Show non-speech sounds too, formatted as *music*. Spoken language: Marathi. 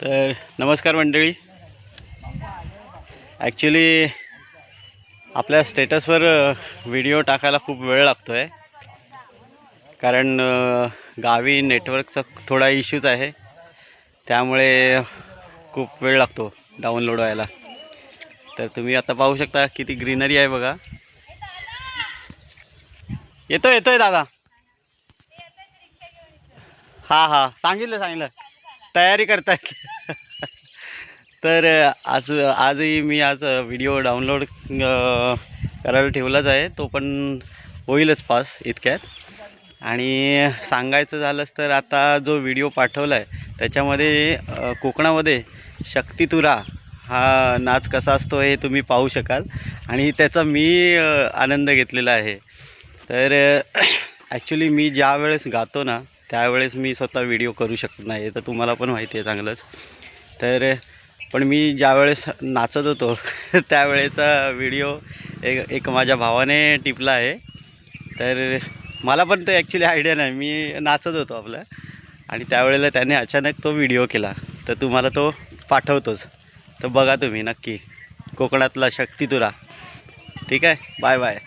तर नमस्कार मंडळी. ॲक्च्युली आपल्या स्टेटसवर व्हिडिओ टाकायला खूप वेळ लागतो आहे कारण गावी नेटवर्कचा थोडा इश्यूज आहे. त्यामुळे खूप वेळ लागतो डाउनलोड व्हायला. तर तुम्ही आता पाहू शकता किती ग्रीनरी आहे बघा. येतो येतोय दादा. हां हां. सांगितलं सांगितलं. तयारी करतायत. तर आज आजही मी आज व्हिडिओ डाउनलोड करायला ठेवलाच आहे. तो पण होईलच पास इतक्यात. आणि सांगायचं झालंच तर आता जो व्हिडिओ पाठवला आहे त्याच्यामध्ये कोकणामध्ये शक्तितुरा हा नाच कसा असतो हे तुम्ही पाहू शकाल. आणि त्याचा मी आनंद घेतलेला आहे. तर ॲक्च्युली मी ज्या वेळेस गातो ना त्यावेळेस मी स्वतः व्हिडिओ करू शकत नाही तर तुम्हाला पण माहिती आहे चांगलंच. तर पण मी ज्यावेळेस नाचत होतो *laughs* त्यावेळेचा व्हिडिओ एक एक माझ्या भावाने टिपला आहे. तर मला पण तो ॲक्च्युली आयडिया नाही मी नाचत होतो आपलं. आणि त्यावेळेला त्याने अचानक तो व्हिडिओ केला तर तुम्हाला तो पाठवतोच. तर बघा तुम्ही नक्की कोकणातला शक्तितुरा ठीक आहे? Bye bye